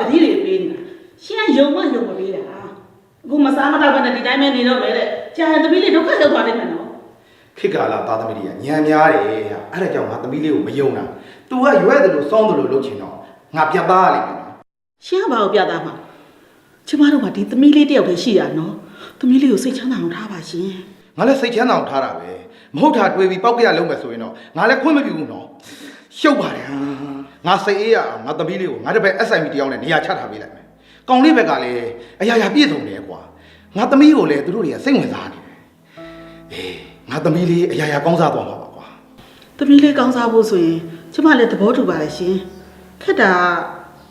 တပွားပွားကတိတွေပေးနေတာရှင်းကယုံမယုံမပေးတာအခုမစားမတော့ဘဲနဲ့ဒီတိုင်းပဲနေတော့ပဲတဲ့ကြာရင်သမီးလေးဒုက္ခရောက်သွားတယ်မယ်နော်ခေတ်ကာလသားသမီးတွေကညံများတယ်ဟာအဲ့ဒါကြောင့်ငါသမီးလေးကိုမယုံတာ तू ကရွက်တယ်လို့စောင်းတယ်လို့လုပ်ချင်တော့ငါပြန်သားရလိမ့်မယ်နော်ရှင်းကဘာကိုပြသားမှာကျမတို့ကဒီသမီးလေးတယောက်တည်းရှိရနော်သမီးလေးကိုစိတ်ချမ်းသာအောင်ထားပါရှင်ငါလည်းစိတ်ချမ်းသာအောင်ထားတာပဲမဟုတ်တာတွေးပြီးပောက်ကြရလုံးမယ်ဆိုရင်တော့ငါလည်းခွင့်မပြုဘူးနော်ရှုပ်ပါတယ်ဟာ ငါစိတ်အေးရအောင်ငါသမီးလေးကိုငါတစ်ပည့် SIM တယောက်နဲ့နေရာချထားပေးလိုက်မယ်ကောင်လေးဘက်ကလည်းအရာရာပြည့်စုံတယ်ကွာငါသမီးကိုလည်းသူတို့တွေကစိတ်ဝင်စားနေတယ်အေးငါသမီးလေးအရာရာကောင်းစားသွားမှာပါကွာသမီးလေးကောင်းစားဖို့ဆိုရင်ကျမလည်းသဘောတူပါတယ်ရှင်ခက်တာ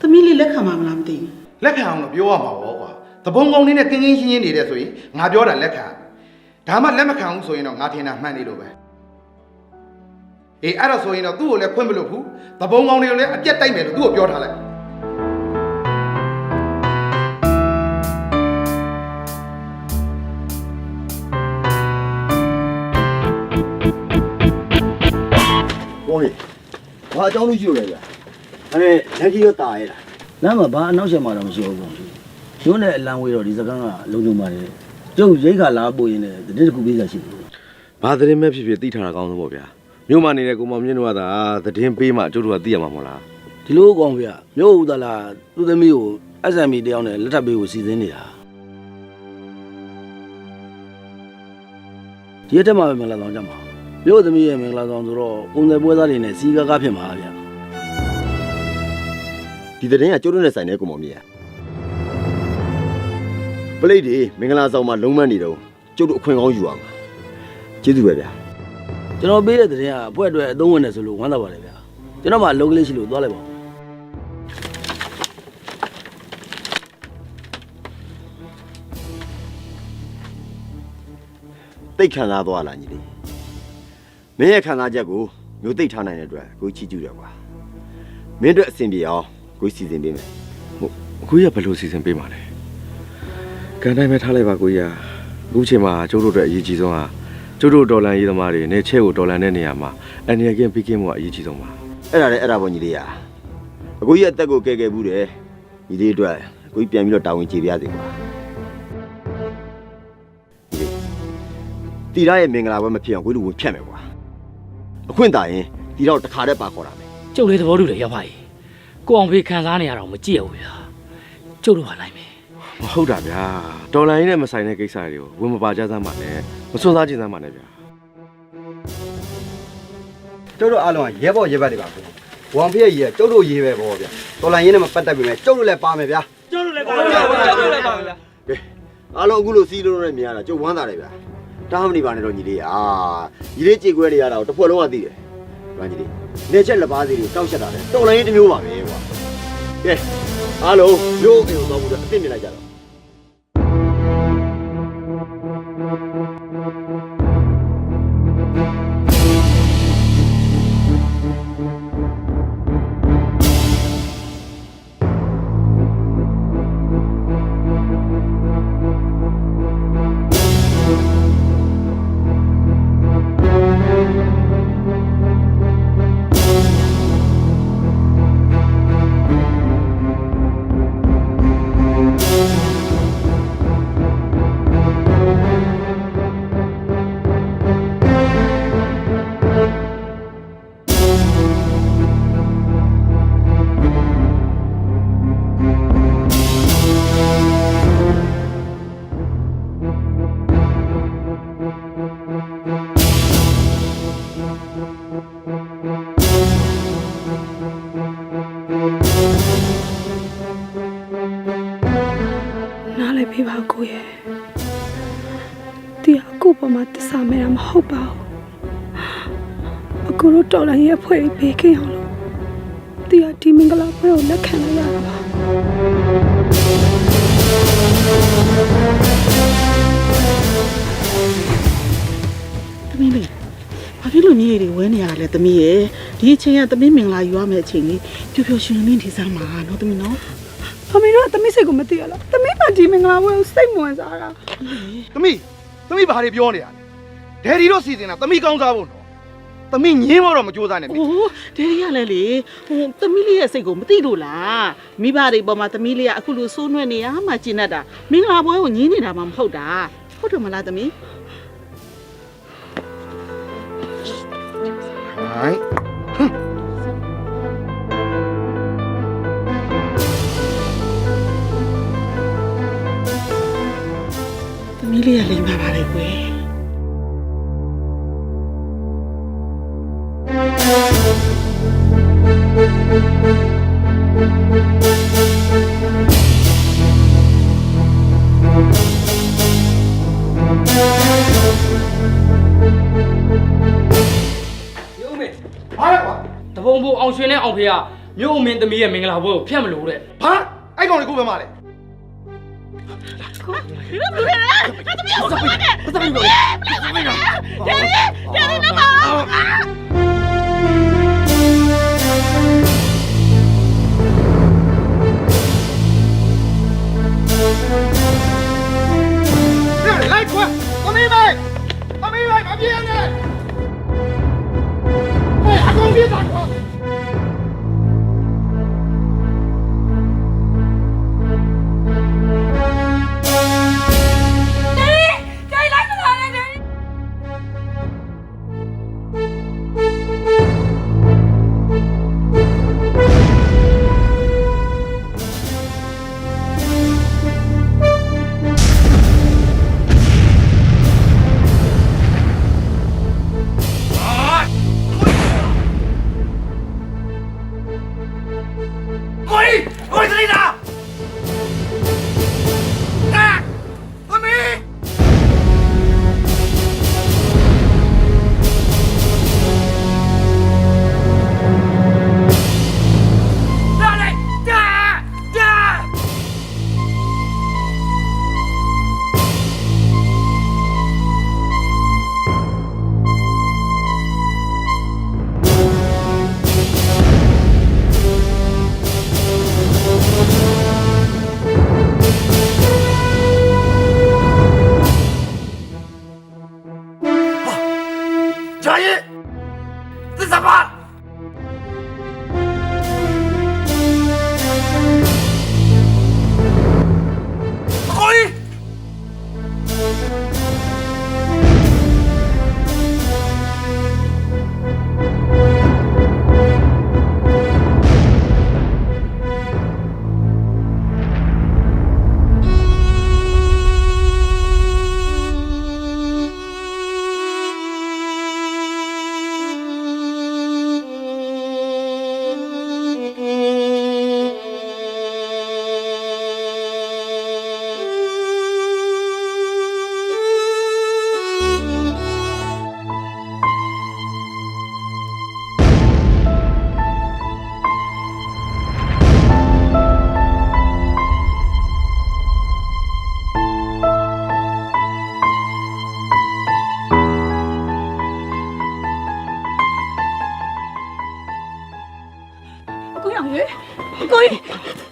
ကသမီးလေးလက်ခံမှာမလားမသိဘူးလက်ခံအောင်တော့ပြောရမှာပေါ့ကွာသဘုံကောင်းလေးနဲ့ကင်းကင်းရှင်းရှင်းနေတဲ့ဆိုရင်ငါပြောတာလက်ခံဒါမှလက်မခံဘူးဆိုရင်တော့ငါထင်တာမှန်နေလို့ပဲ အေးအဲ့ဒါဆိုရင်တော့သူ့ကိုလည်းခွင့်မလို့ဘူးသဘုံကောင်းလေးကိုလည်းအပြတ်တိုက်မယ်လို့သူ့ကိုပြောထားလိုက်ကောင်းလေဘာအကြောင်းလို့ရှိလို့လဲဗျာအဲ့ဒါလက်ကြီးရောတာရဲ့လားလမ်းမှာဘာအနောက်ရှက်မှတော့မရှိဘူးပေါ့ရုံးနဲ့အလံဝေးတော့ဒီစကန်းကလုံလုံပါတယ်ကျုပ်ရိတ်ခါလာပို့ရင်းနဲ့တတိတစ်ခုပေးစားရှိတယ်ဘာသတင်းမဲ့ဖြစ်ဖြစ်သိထားတာကောင်းဆုံးပေါ့ဗျာ မြို့မှာနေတဲ့ကိုမောင်မြင့်တို့ကသာသတင်းပေးမှကျုပ်တို့ကသိရမှာမဟုတ်လားဒီလိုကောင်းဗျမြို့ဦးသလားသူ့သမီးကို SME တယောက်နဲ့လက်ထပ်ပေးဖို့စီစဉ်နေတာဒီရက်တက်မှာပဲမင်္ဂလာဆောင်ကြမှာမြို့သမီးရဲ့မင်္ဂလာဆောင်ဆိုတော့ပုံစံပွဲသားတွေနဲ့စီကားကားဖြစ်မှာဗျဒီသတင်းကကျုပ်တို့နဲ့ဆိုင်တဲ့ကိုမောင်မြင့်ပလိတ်တွေမင်္ဂလာဆောင်မှာလုံးမနေတော့ကျုပ်တို့အခွင့်ကောင်းယူရမှာကျေးဇူးပဲဗျာ ကျွန်တော်ပေးတဲ့သတင်းကအပွဲအတွက်အသုံးဝင်တယ်ဆိုလို့ဝမ်းသာပါတယ်ဗျကျွန်တော်မှလုံးကလေးရှိလို့သွားလိုက်ပါဦးတိတ်ခံစားသွားလားညီလေးမင်းရဲ့ခံစားချက်ကိုမျိုးသိပ်ထားနိုင်တဲ့အတွက်ကိုချီးကျူးတယ်ကွာမင်းတို့အဆင်ပြေအောင်ကိုစီစဉ်ပေးမယ်ဟုတ်အခုရဘယ်လိုစီစဉ်ပေးမှာလဲကန်တိုင်းပဲထားလိုက်ပါကိုကြီးအခုချိန်မှာကျုပ်တို့အတွက်အရေးကြီးဆုံးဟာ ကျုပ်တို့ဒေါ်လာရေးသမားတွေနဲ့ချဲ့ကိုဒေါ်လာတဲ့နေရာမှာအန်နီယကင်းပြီးကင်းမှုကအရေးကြီးဆုံးပါအဲ့ဒါလည်းအဲ့ဒါပေါ့ညီလေးရအကိုကြီးအသက်ကိုကဲကဲဘူးတယ်ညီလေးအတွက်ကိုကြီးပြန်ပြီးတော့တာဝန်ကျေပြရစေကွာညီလေးတီရရဲ့မင်္ဂလာပွဲမဖြစ်အောင်ကိုကြီးတို့ဝင်ဖြတ်မယ်ကွာအခွင့်တာရင်တီတော့တစ်ခါတည်းပါခေါ်တာမယ်ကျုပ်လေးသဘောတူတယ်ရောက်ပါ යි ကိုအောင်ဖေးခံစားနေရတော့မကြည့်ရဘူးဗျာကျုပ်တို့ပါလိုက်မယ် မဟုတ်တာဗျာဒေါ်လာရင်းနဲ့မဆိုင်တဲ့ကိစ္စတွေကိုဝင်မပါကြစမ်းပါနဲ့မစွန့်စားခြင်းစမ်းပါနဲ့ဗျာကျုပ်တို့အားလုံးကရဲဘော်ရဲဘက်တွေပါဗျ။ဝန်ဖေးကြီးကကျုပ်တို့ရေးပဲပေါ့ဗျ။တော်လိုင်းရင်းနဲ့မပတ်သက်ပြီမဲ့ကျုပ်တို့လည်းပါမယ်ဗျာကဲအားလုံးအခုလိုစီးလို့နဲ့မြင်ရတာကျုပ်ဝမ်းသာတယ်ဗျာတားမနေပါနဲ့တော့ညီလေးအာညီလေးကြေကွဲနေရတာကိုတစ်ဖွဲ့လုံးကသိတယ်ဘာညီလေးနေချက်လက်ပါစီတွေကိုတောက်ချက်တာလေတော်လိုင်းတစ်မျိုးပါပဲကွာကဲအားလုံးမျိုးအိမ်ကိုသွားဖို့အတွက်အသိမြင်လိုက်ကြတော့ ပေါ်မှာတစ္ဆာမဲတာမဟုတ်ပါဘူးအကူတို့တော်လိုင်းရဲ့ဖွဲ့ပြီးဘေးကင်းအောင်လို့တီအဒီမင်္ဂလာပွဲကိုလက်ခံလိုက်ရတာပါသမီးလေးဘာဖြစ်လို့မြေတွေဝဲနေရတာလဲသမီးရဲ့ဒီအချိန်ကသမီးမင်္ဂလာယူရမယ့်အချိန်လေးပျော်ပျော်ရွှင်ရွှင်လေးနေစမ်းပါနော်သမီးနော်။အမေတို့ကသမီးစိတ်ကိုမသိရလား။သမီးကဒီမင်္ဂလာပွဲကိုစိတ်မဝင်စားတာသမီး သမီးဘာတွေပြောနေရလဲဒယ်ဒီတို့စီစဉ်တာသမီးကောင်းစားဖို့နော်သမီးငင်းမတော့မကြိုးစားနဲ့။အိုးဒယ်ရီကလည်းလေဟိုသမီးလေးရဲ့စိတ်ကိုမသိလို့လား။မိဘတွေပေါ်မှာသမီးလေးကအခုလိုစိုးနွဲ့နေရမှကျင်တတ်တာ။မင်္ဂလာပွဲကိုညင်းနေတာမှမဟုတ်တာ။ဟုတ်တယ်မလားသမီးဟိုင်း။ လေးကလိမ်ပါပါလေကွယ်။မြို့အမေဘာလဲကွာတပုံပုံအောင်ရွှင်နဲ့အောင်ဖေကမြို့အမင်းသမီးရဲ့မင်္ဂလာပွဲကိုဖျက်မလို့တဲ့ဘာအဲ့ကောင်လေးကိုပဲမလဲ Tatabi ako! Tatabi ako! Tatabi ako! Tatabi ako! Tatabi ako! Tatabi ako!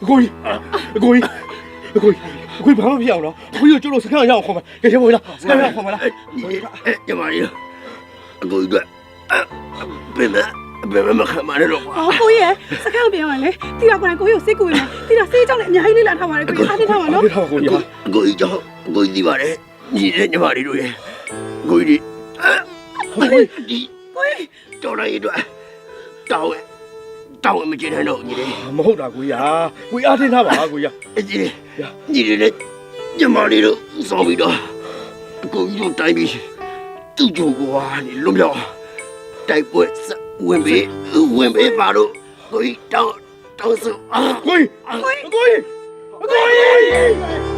အကိုကြီးအကိုကြီးအကိုကြီးအကိုကြီးဘာမှမဖြစ်အောင်နော်အကိုကြီးကိုကျိုးလို့စခန်းရအောင်ခေါ်မယ်ကြည့်ချင်မို့လားစခန်းရအောင်ခေါ်မလားညမလေးအကိုကြီးကဘယ်မှာဘယ်မှာခံမရတော့အော်ကိုကြီးရစကားပြောရလေတီတာကိုယ်ကိုကြီးကိုစိတ်ကူရမယ်တီတာစေးကြောင့်လည်းအများကြီးလေးလာထားပါတယ်ကိုကြီးအားတင်းထားပါနော်ဒီထားပါကိုကြီးဟာအကိုကြီးကြောင့်အကိုကြီးဒီပါတယ်ညီတဲ့ညမလေးတို့ရဲ့အကိုကြီးဒီကိုကြီးတော်လိုက်တော့တောင်း တောင်းမကျင်တဲ့တော့ညီလေးမဟုတ်တာကိုကြီးဟာကိုကြီးအားတင်းထားပါကိုကြီးအကြီးညီလေးနဲ့ညမလေးတို့စောပြီးတော့အကိုကြီးတို့တိုင်းပြီးသူ့ကြုံကွာနေလွတ်မြောက်တိုက်ပွဲဝင်ပေးဝင်ပေးပါတော့ကိုကြီးတောင်းတောင်းစုအာကိုကြီးကိုကြီးကိုကြီး